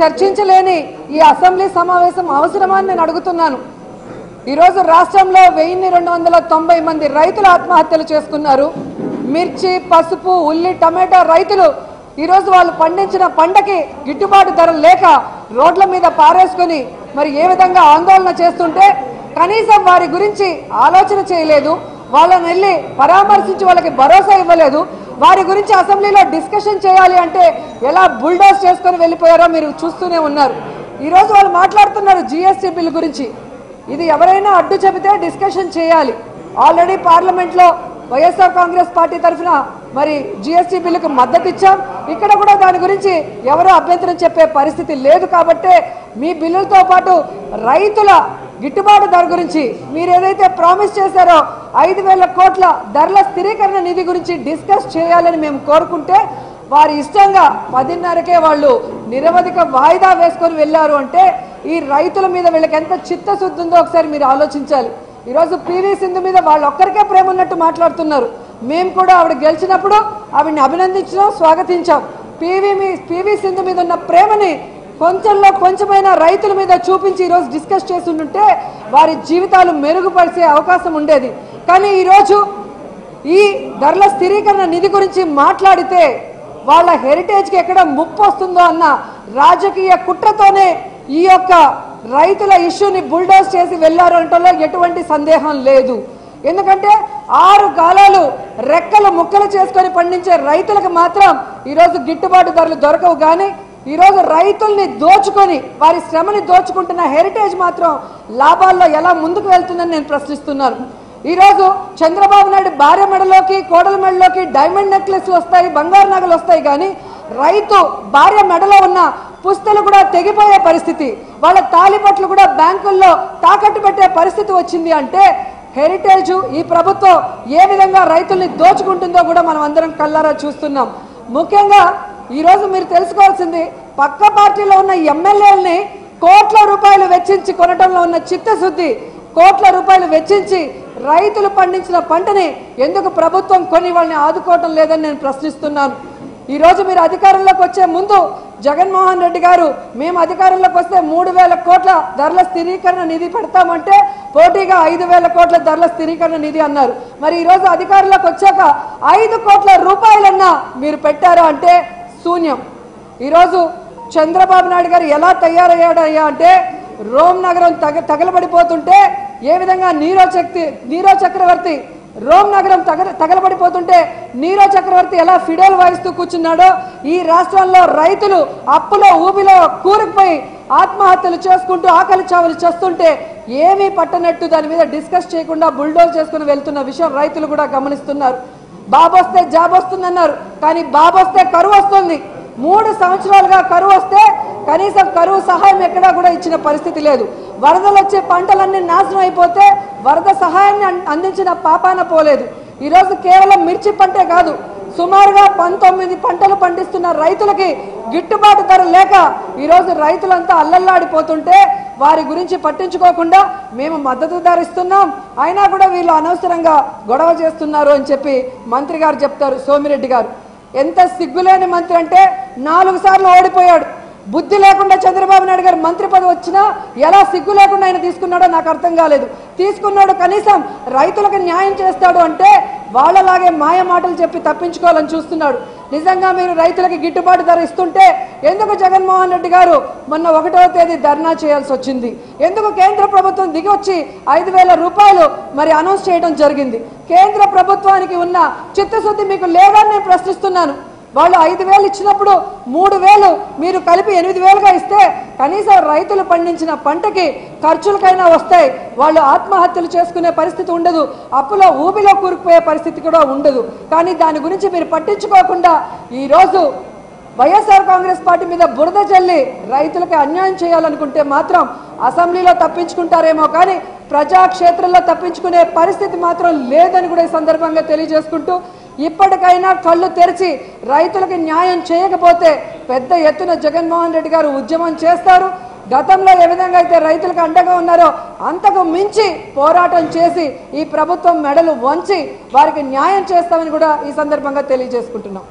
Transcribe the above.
చర్చించలేని ఈ అసెంబ్లీ సమావేశం అవసరమని నేను అడుగుతున్నాను. ఈరోజు రాష్ట్రంలో వెయ్యిన్ని రెండు వందల తొంభై మంది రైతులు ఆత్మహత్యలు చేసుకున్నారు. మిర్చి పసుపు ఉల్లి టమాటా రైతులు ఈరోజు వాళ్ళు పండించిన పంటకి గిట్టుబాటు ధర లేక రోడ్ల మీద పారేసుకొని మరి ఏ విధంగా ఆందోళన చేస్తుంటే కనీసం వారి గురించి ఆలోచన చేయలేదు. వాళ్ళని వెళ్ళి పరామర్శించి వాళ్ళకి భరోసా ఇవ్వలేదు. వారి గురించి అసెంబ్లీలో డిస్కషన్ చేయాలి అంటే ఎలా బుల్డోస్ చేసుకొని వెళ్ళిపోయారో మీరు చూస్తూనే ఉన్నారు. ఈరోజు వాళ్ళు మాట్లాడుతున్నారు జిఎస్టీ బిల్ గురించి. ఇది ఎవరైనా అడ్డు చెబితే డిస్కషన్ చేయాలి. ఆల్రెడీ పార్లమెంట్లో వైఎస్ఆర్ కాంగ్రెస్ పార్టీ తరఫున మరి జిఎస్టీ బిల్లుకు మద్దతు ఇచ్చాం. ఇక్కడ కూడా దాని గురించి ఎవరో అభ్యంతరం చెప్పే పరిస్థితి లేదు కాబట్టే మీ బిల్లులతో పాటు రైతుల గిట్టుబాటు ధర గురించి మీరు ఏదైతే ప్రామిస్ చేశారో ఐదు వేల కోట్ల ధరల స్థిరీకరణ నిధి గురించి డిస్కస్ చేయాలని మేము కోరుకుంటే వారి ఇష్టంగా పదిన్నరకే వాళ్ళు నిరవధిక వాయిదా వేసుకొని వెళ్ళారు అంటే ఈ రైతుల మీద వీళ్ళకి ఎంత చిత్తశుద్ధి ఉందో ఒకసారి మీరు ఆలోచించాలి. ఈరోజు పివి సింధు మీద వాళ్ళు ఒక్కరికే ప్రేమ ఉన్నట్టు మాట్లాడుతున్నారు. మేము కూడా ఆవిడ గెలిచినప్పుడు ఆవిడని అభినందించడం స్వాగతించాం. పివి మీ పివి సింధు మీద ఉన్న ప్రేమని కొంచెంలో కొంచెమైన రైతుల మీద చూపించి ఈరోజు డిస్కస్ చేస్తుంటే వారి జీవితాలు మెరుగుపరిచే అవకాశం ఉండేది. కానీ ఈరోజు ఈ ధరల స్థిరీకరణ నిధి గురించి మాట్లాడితే వాళ్ళ హెరిటేజ్కి ఎక్కడ ముప్పు వస్తుందో అన్న రాజకీయ కుట్రతోనే ఈ యొక్క రైతుల ఇష్యూని బుల్డోజ్ చేసి వెళ్ళారు అంటలో ఎటువంటి సందేహం లేదు. ఎందుకంటే ఆరు కాలాలు రెక్కలు ముక్కలు చేసుకొని పండించే రైతులకు మాత్రం ఈరోజు గిట్టుబాటు ధరలు దొరకవు. కానీ ఈరోజు రైతుల్ని దోచుకొని వారి శ్రమని దోచుకుంటున్న హెరిటేజ్ మాత్రం లాభాల్లో ఎలా ముందుకు వెళ్తుందని నేను ప్రశ్నిస్తున్నాను. ఈరోజు చంద్రబాబు నాయుడు భార్య మెడలోకి కోడల మెడలోకి డైమండ్ నెక్లెస్ వస్తాయి బంగారు నగలు వస్తాయి కానీ రైతు భార్య మెడలో ఉన్న పుస్తలు కూడా తెగిపోయే పరిస్థితి. వాళ్ళ తాలిపట్లు కూడా బ్యాంకుల్లో తాకట్టు పెట్టే పరిస్థితి వచ్చింది అంటే హెరిటేజ్ ఈ ప్రభుత్వం ఏ విధంగా రైతుల్ని దోచుకుంటుందో కూడా మనం అందరం కల్లారా చూస్తున్నాం. ముఖ్యంగా ఈరోజు మీరు తెలుసుకోవాల్సింది పక్క పార్టీలో ఉన్న ఎమ్మెల్యేలని కోట్ల రూపాయలు వెచ్చించి కొనటంలో ఉన్న చిత్తశుద్ధి కోట్ల రూపాయలు వెచ్చించి రైతులు పండించిన పంటని ఎందుకు ప్రభుత్వం కొని వాళ్ళని ఆదుకోవటం లేదని నేను ప్రశ్నిస్తున్నాను. ఈరోజు మీరు అధికారంలోకి వచ్చే ముందు జగన్మోహన్ రెడ్డి గారు మేము అధికారంలోకి వస్తే మూడు వేల కోట్ల ధరల స్థిరీకరణ నిధి పెడతామంటే పోటీగా ఐదు వేల కోట్ల ధరల స్థిరీకరణ నిధి అన్నారు. మరి ఈరోజు అధికారంలోకి వచ్చాక ఐదు కోట్ల రూపాయలన్నా మీరు పెట్టారా అంటే శూన్యం. ఈరోజు చంద్రబాబు నాయుడు గారు ఎలా తయారయ్యాడయ్యా అంటే రోమ్ నగరం తగ తగలబడిపోతుంటే ఏ విధంగా నీరో శక్తి నీరో చక్రవర్తి రోమ్ నగరం తగ తగలబడిపోతుంటే నీరో చక్రవర్తి ఎలా ఫిడోల్ వాయిస్తూ కూర్చున్నాడో ఈ రాష్ట్రంలో రైతులు అప్పులో ఊబిలో కూరుకుపోయి ఆత్మహత్యలు చేసుకుంటూ ఆకలి చావులు చేస్తుంటే ఏమీ పట్టనట్టు దాని మీద డిస్కస్ చేయకుండా బుల్డోజ్ చేసుకుని వెళ్తున్న విషయం రైతులు కూడా గమనిస్తున్నారు. బాబు వస్తే జాబ్ వస్తుందన్నారు. కానీ బాబు వస్తే కరువు వస్తుంది. మూడు సంవత్సరాలుగా కరువు వస్తే కనీసం కరువు సహాయం ఎక్కడా కూడా ఇచ్చిన పరిస్థితి లేదు. వరదలు వచ్చే పంటలన్నీ నాశనం అయిపోతే వరద సహాయాన్ని అందించిన పాపాన పోలేదు. ఈరోజు కేవలం మిర్చి పంటే కాదు సుమారుగా పంతొమ్మిది పంటలు పండిస్తున్న రైతులకి గిట్టుబాటు ధర లేక ఈరోజు రైతులంతా అల్లల్లాడిపోతుంటే వారి గురించి పట్టించుకోకుండా మేము మద్దతు ధరిస్తున్నాం. అయినా కూడా వీళ్ళు అనవసరంగా గొడవ చేస్తున్నారు అని చెప్పి మంత్రి గారు చెప్తారు సోమిరెడ్డి గారు. ఎంత సిగ్గులేని మంత్రి అంటే నాలుగు సార్లు ఓడిపోయాడు. బుద్ధి లేకుండా చంద్రబాబు నాయుడు గారు మంత్రి పదవి వచ్చినా ఎలా సిగ్గు లేకుండా ఆయన తీసుకున్నాడో నాకు అర్థం కాలేదు. తీసుకున్నాడు కనీసం రైతులకు న్యాయం చేస్తాడు అంటే వాళ్ళలాగే మాయ మాటలు చెప్పి తప్పించుకోవాలని చూస్తున్నాడు. నిజంగా మీరు రైతులకి గిట్టుబాటు ధర ఇస్తుంటే ఎందుకు జగన్మోహన్ రెడ్డి గారు మొన్న ఒకటవ తేదీ ధర్నా చేయాల్సి వచ్చింది? ఎందుకు కేంద్ర ప్రభుత్వం దిగి వచ్చి ఐదు వేల రూపాయలు మరి అనౌన్స్ చేయడం జరిగింది? కేంద్ర ప్రభుత్వానికి ఉన్న చిత్తశుద్ధి మీకు లేదని నేను ప్రశ్నిస్తున్నాను. వాళ్ళు ఐదు వేలు ఇచ్చినప్పుడు మూడు వేలు మీరు కలిపి ఎనిమిది వేలుగా ఇస్తే కనీసం రైతులు పండించిన పంటకి ఖర్చులకైనా వస్తాయి. వాళ్ళు ఆత్మహత్యలు చేసుకునే పరిస్థితి ఉండదు. అప్పులో ఊబిలో కూరుకుపోయే పరిస్థితి కూడా ఉండదు. కానీ దాని గురించి మీరు పట్టించుకోకుండా ఈరోజు వైఎస్ఆర్ కాంగ్రెస్ పార్టీ మీద బురద చల్లి రైతులకు అన్యాయం చేయాలనుకుంటే మాత్రం అసెంబ్లీలో తప్పించుకుంటారేమో కానీ ప్రజాక్షేత్రంలో తప్పించుకునే పరిస్థితి మాత్రం లేదని కూడా ఈ సందర్భంగా తెలియజేసుకుంటూ ఇప్పటికైనా కళ్ళు తెరిచి రైతులకు న్యాయం చేయకపోతే పెద్ద ఎత్తున జగన్మోహన్ రెడ్డి గారు ఉద్యమం చేస్తారు. గతంలో ఏ విధంగా అయితే రైతులకు అండగా ఉన్నారో అంతకు మించి పోరాటం చేసి ఈ ప్రభుత్వం మెడలు వంచి వారికి న్యాయం చేస్తామని కూడా ఈ సందర్భంగా తెలియజేసుకుంటున్నాం.